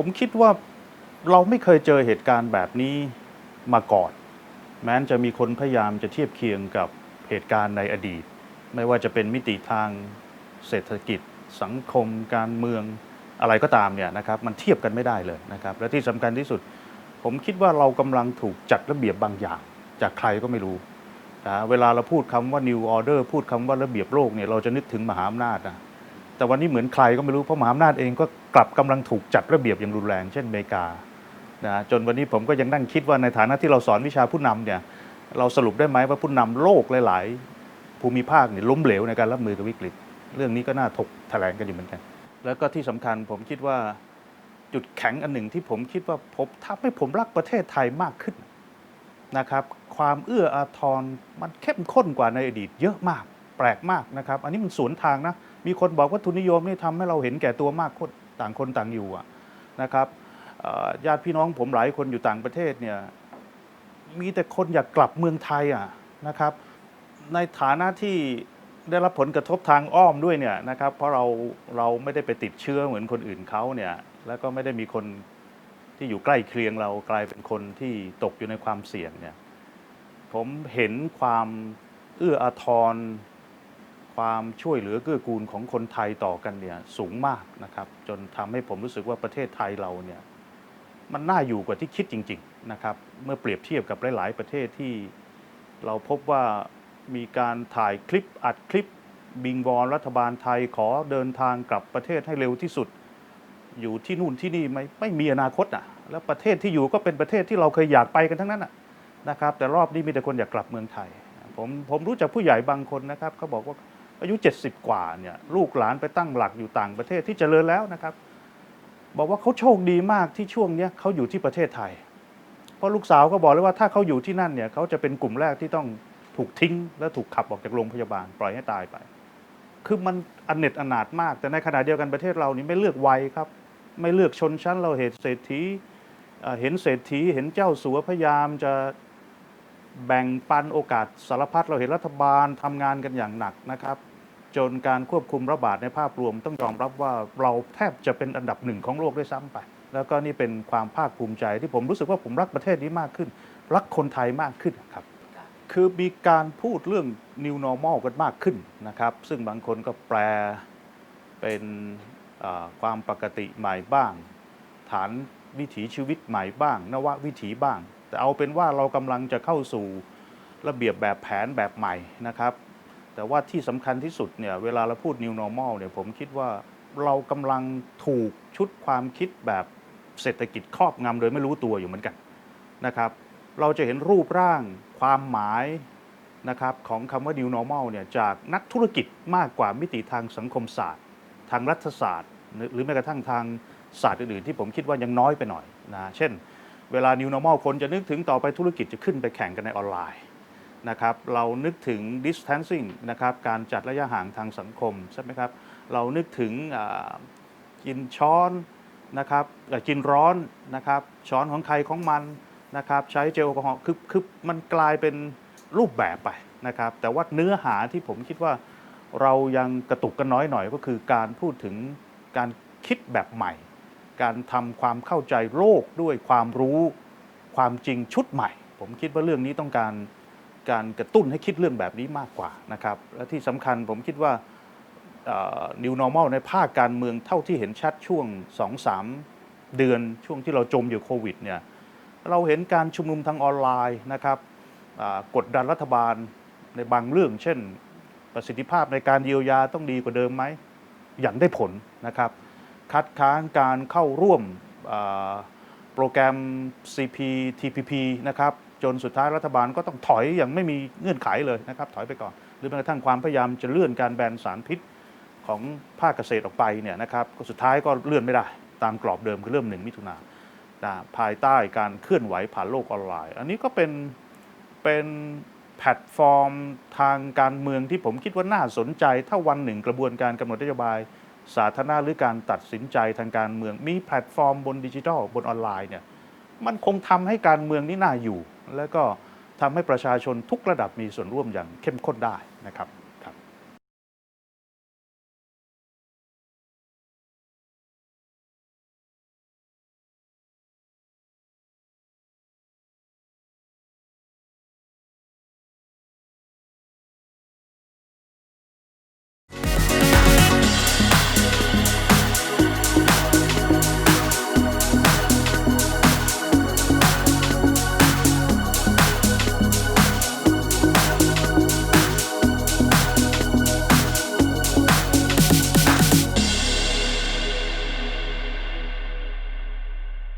ผมคิดว่าเราไม่เคยเจอเหตุการณ์แบบนี้มาก่อน แม้นจะมีคนพยายามจะเทียบเคียงกับเหตุการณ์ในอดีต ไม่ว่าจะเป็นมิติทางเศรษฐกิจ สังคม การเมืองอะไรก็ตามเนี่ยนะครับมันเทียบกันไม่ได้เลยนะครับ และที่สำคัญที่สุด ผมคิดว่าเรากำลังถูกจัดระเบียบบางอย่าง จากใครก็ไม่รู้นะเวลาเราพูดคำว่า new order พูดคำว่าระเบียบโลกเนี่ยเราจะนึกถึงมหาอำนาจนะ แต่วันนี้เหมือนใครก็ไม่รู้เพราะมหาอำนาจเองก็กลับกำลังถูกจัดระเบียบอย่างรุนแรง เช่นอเมริกานะจนวันนี้ผมก็ยังนั่งคิดว่าในฐานะที่เราสอนวิชาผู้นำเนี่ยเราสรุปได้ไหมว่าผู้นำโลกหลาย ๆ ภูมิภาคเนี่ยล้มเหลวในการรับมือกับวิกฤต เรื่องนี้ก็น่าถกแถลงกันอยู่เหมือนกัน แล้วก็ที่สำคัญผมคิดว่าจุดแข็งอันหนึ่งที่ผมคิดว่าผมทำให้ผมรักประเทศไทยมากขึ้นนะครับ ความเอื้ออาทรมันเข้มข้นกว่าในอดีตเยอะมาก แปลกมากนะครับ อันนี้มันสวนทางนะ มีคนบอกว่าทุนนิยมนี่ทำให้เราเห็นแก่ตัวมากคนต่างคนต่างอยู่นะครับญาติพี่น้องผมหลายคนอยู่ต่างประเทศเนี่ยมีแต่คนอยากกลับเมืองไทยอะนะครับ ในฐานะที่ได้รับผลกระทบทางอ้อมด้วยเนี่ยนะครับ เพราะเราเราไม่ได้ไปติดเชื้อเหมือนคนอื่นเขาเนี่ย แล้วก็ไม่ได้มีคนที่อยู่ใกล้เคียงเรากลายเป็นคนที่ตกอยู่ในความเสี่ยงเนี่ย ผมเห็นความเอื้ออาทร ความช่วยเหลือเกื้อกูลของคนไทยต่อกันเนี่ยสูงมากนะครับ จนทำให้ผมรู้สึกว่าประเทศไทยเราเนี่ยมันน่าอยู่กว่าที่คิดจริง ๆนะครับ เมื่อเปรียบเทียบกับหลาย ๆ ประเทศที่เราพบว่ามีการถ่ายคลิปอัดคลิปบิงวอนรัฐบาลไทยขอเดินทางกลับประเทศให้เร็วที่สุด อยู่ที่นู่นที่นี่ไม่ไม่มีอนาคตอะ แล้วประเทศที่อยู่ก็เป็นประเทศที่เราเคยอยากไปกันทั้งนั้นอะนะครับ แต่รอบนี้มีแต่คนอยากกลับเมืองไทย ผมผมรู้จักผู้ใหญ่บางคนนะครับเขาบอกว่า อายุ 70 กว่าเนี่ยลูกหลานไปตั้งหลักอยู่ต่างประเทศที่เจริญแล้วนะครับ บอกว่าเขาโชคดีมากที่ช่วงเนี้ยเขาอยู่ที่ประเทศไทย เพราะลูกสาวก็บอกเลยว่าถ้าเขาอยู่ที่นั่นเนี่ยเขาจะเป็นกลุ่มแรกที่ต้องถูกทิ้ง และถูกขับออกจากโรงพยาบาลปล่อยให้ตายไป คือมันอนเน็ตอนาถมาก แต่ในขณะเดียวกันประเทศเรานี่ไม่เลือกวัยครับ ไม่เลือกชนชั้นเราเห็นเศรษฐีเห็นเศรษฐีเห็นเจ้าสัวพยายามจะ แบ่งปันโอกาสสารพัดเราเห็นรัฐบาลทำงานกันอย่างหนักนะครับ จนการควบคุมระบาดในภาพรวมต้องยอมรับว่าเราแทบจะเป็นอันดับหนึ่งของโลกด้วยซ้ำไป แล้วก็นี่เป็นความภาคภูมิใจที่ผมรู้สึกว่าผมรักประเทศนี้มากขึ้น รักคนไทยมากขึ้นครับ คือมีการพูดเรื่อง new normal กันมากขึ้นนะครับ ซึ่งบางคนก็แปลเป็นอ่าความปกติใหม่บ้าง ฐานวิถีชีวิตใหม่บ้าง นววิถีบ้าง แต่เอาเป็นว่าเรากำลังจะเข้าสู่ระเบียบแบบแผนแบบใหม่นะครับ แต่ว่าที่สำคัญที่สุดเนี่ยเวลาเราพูด new normal เนี่ยผมคิดว่าเรากำลังถูกชุดความคิดแบบเศรษฐกิจครอบงำโดยไม่รู้ตัวอยู่เหมือนกันนะครับ เราจะเห็นรูปร่างความหมายนะครับของคำว่า new normal เนี่ยจากนักธุรกิจมากกว่ามิติทางสังคมศาสตร์ ทางรัฐศาสตร์ หรือหรือแม้กระทั่งทางศาสตร์อื่นๆที่ผมคิดว่ายังน้อยไปหน่อยนะเช่น เวลา new normal คนจะนึกถึงต่อไปธุรกิจจะขึ้นไปแข่งกันในออนไลน์นะครับเรานึกถึง distancing นะครับการจัดระยะห่างทางสังคมใช่ไหมครับเรานึกถึงกินช้อนนะครับกินร้อนนะครับช้อนของใครของมันนะครับใช้เจลแอลกอฮอล์คือคือมันกลายเป็นรูปแบบไปนะครับแต่ว่าเนื้อหาที่ผมคิดว่าเรายังกระตุกกันน้อยหน่อยก็คือการพูดถึงการคิดแบบใหม่ การทำความเข้าใจโลกด้วยความรู้ความจริงชุดใหม่ ผมคิดว่าเรื่องนี้ต้องการการกระตุ้นให้คิดเรื่องแบบนี้มากกว่านะครับ และที่สำคัญผมคิดว่า new normal ในภาคการเมืองเท่าที่เห็นชัดช่วง 2-3 เดือนช่วงที่เราจมอยู่โควิดเนี่ยเราเห็นการชุมนุมทางออนไลน์นะครับกดดันรัฐบาลในบางเรื่อง เช่น ประสิทธิภาพในการเยียวยาต้องดีกว่าเดิมไหมอย่างได้ผลนะครับ คัดค้านการเข้าร่วมโปรแกรม CPTPP นะครับจนสุดท้ายรัฐบาลก็ต้องถอยอย่างไม่มีเงื่อนไขเลยนะครับถอยไปก่อน หรือแม้กระทั่งความพยายามจะเลื่อนการแบนสารพิษของภาคเกษตรออกไปเนี่ยนะครับก็สุดท้ายก็เลื่อนไม่ได้ ตามกรอบเดิมคือเริ่มหนึ่งมิถุนานะภายใต้การเคลื่อนไหวผ่านโลกออนไลน์ อันนี้ก็เป็นเป็นแพลตฟอร์มทางการเมืองที่ผมคิดว่าน่าสนใจ ถ้าวันหนึ่งกระบวนการกำหนดนโยบาย สาธารณะหรือการตัดสินใจทางการเมือง มีแพลตฟอร์มบนดิจิทัลบนออนไลน์เนี่ยมันคงทำให้การเมืองนี่น่าอยู่ แล้วก็ทำให้ประชาชนทุกระดับมีส่วนร่วมอย่างเข้มข้นได้นะครับ